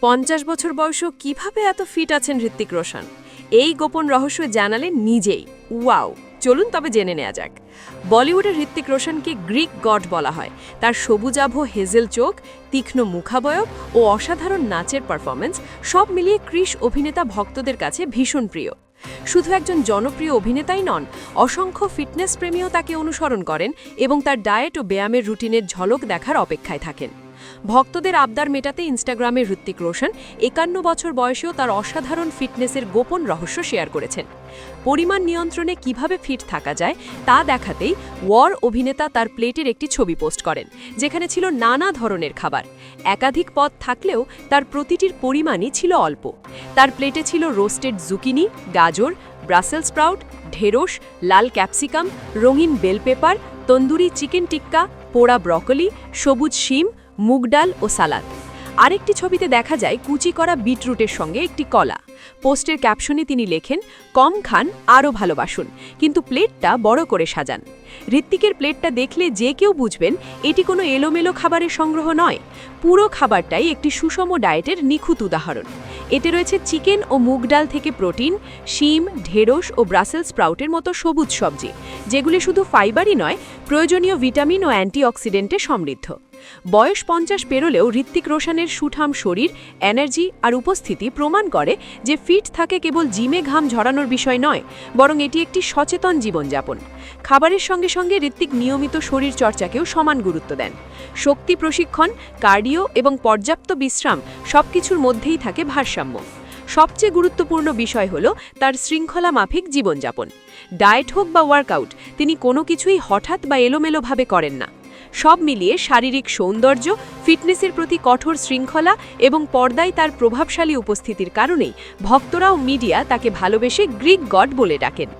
পঞ্চাশ বছর বয়সেও কীভাবে এত ফিট আছেন ঋত্বিক রোশন? এই গোপন রহস্য জানালেন নিজেই। ওয়াও! চলুন তবে জেনে নেওয়া যাক। বলিউডের ঋত্বিক রোশনকে গ্রিক গড বলা হয়। তার সবুজাভ হেজেল চোখ, তীক্ষ্ণ মুখাবয়ব ও অসাধারণ নাচের পারফরমেন্স সব মিলিয়ে ক্রিস অভিনেতা ভক্তদের কাছে ভীষণ প্রিয়। শুধু একজন জনপ্রিয় অভিনেতাই নন, অসংখ্য ফিটনেস প্রেমীও তাকে অনুসরণ করেন এবং তার ডায়েট ও ব্যায়ামের রুটিনের ঝলক দেখার অপেক্ষায় থাকেন। ভক্তদের আবদার মেটাতে ইনস্টাগ্রামে ঋত্বিক রোশন, একান্ন বছর বয়সেও তার অসাধারণ ফিটনেসের গোপন রহস্য শেয়ার করেছেন। পরিমাণ নিয়ন্ত্রণে কীভাবে ফিট থাকা যায় তা দেখাতেই ওয়ার অভিনেতা তার প্লেটের একটি ছবি পোস্ট করেন, যেখানে ছিল নানা ধরনের খাবার। একাধিক পদ থাকলেও তার প্রতিটির পরিমাণই ছিল অল্প। তার প্লেটে ছিল রোস্টেড জুকিনি, গাজর ব্রাসেল স্প্রাউট, ঢেঁড়স, লাল ক্যাপসিকাম, রঙিন bell pepper, tandoori chicken tikka, পোড়া ব্রকলি, সবুজ শিম মুগ ডাল ও সালাদ। আরেকটি ছবিতে দেখা যায় কুচি করা বিটরুটের সঙ্গে একটি কলা। পোস্টের ক্যাপশনে তিনি লেখেন, কম খান, আরও ভালোবাসুন। কিন্তু প্লেটটা বড় করে সাজান। ঋত্বিকের প্লেটটা দেখলে যে কেউ বুঝবেন, এটি কোনো এলোমেলো খাবারের সংগ্রহ নয়। পুরো খাবারটাই একটি সুষম ডায়েটের নিখুঁত উদাহরণ। এতে রয়েছে চিকেন ও মুগ ডাল থেকে প্রোটিন, শিম, ঢেঁড়স ও ব্রাসেল স্প্রাউটের মতো সবুজ সবজি, যেগুলি শুধু ফাইবারই নয়, প্রয়োজনীয় ভিটামিন ও অ্যান্টিঅক্সিডেন্টে সমৃদ্ধ। বয়স পঞ্চাশ পেরোলেও ঋত্বিক রোশনের সুঠাম শরীর, এনার্জি আর উপস্থিতি প্রমাণ করে যে ফিট থাকে কেবল জিমে ঘাম ঝরানোর বিষয় নয়, বরং এটি একটি সচেতন জীবনযাপন। খাবারের সঙ্গে সঙ্গে ঋত্বিক নিয়মিত শরীর চর্চাকেও সমান গুরুত্ব দেন। শক্তি প্রশিক্ষণ, কার্ডিও এবং পর্যাপ্ত বিশ্রাম সবকিছুর মধ্যেই থাকে ভারসাম্য। সবচেয়ে গুরুত্বপূর্ণ বিষয় হল তার শৃঙ্খলা মাফিক জীবনযাপন। ডায়েট হোক বা ওয়ার্কআউট, তিনি কোনো কিছুই হঠাৎ বা এলোমেলোভাবে করেন না। সব মিলিয়ে শারীরিক সৌন্দর্য, ফিটনেসের প্রতি কঠোর শৃঙ্খলা এবং পর্দায় তার প্রভাবশালী উপস্থিতির কারণেই ভক্তরা ও মিডিয়া তাকে ভালোবেসে গ্রিক গড বলে ডাকেন।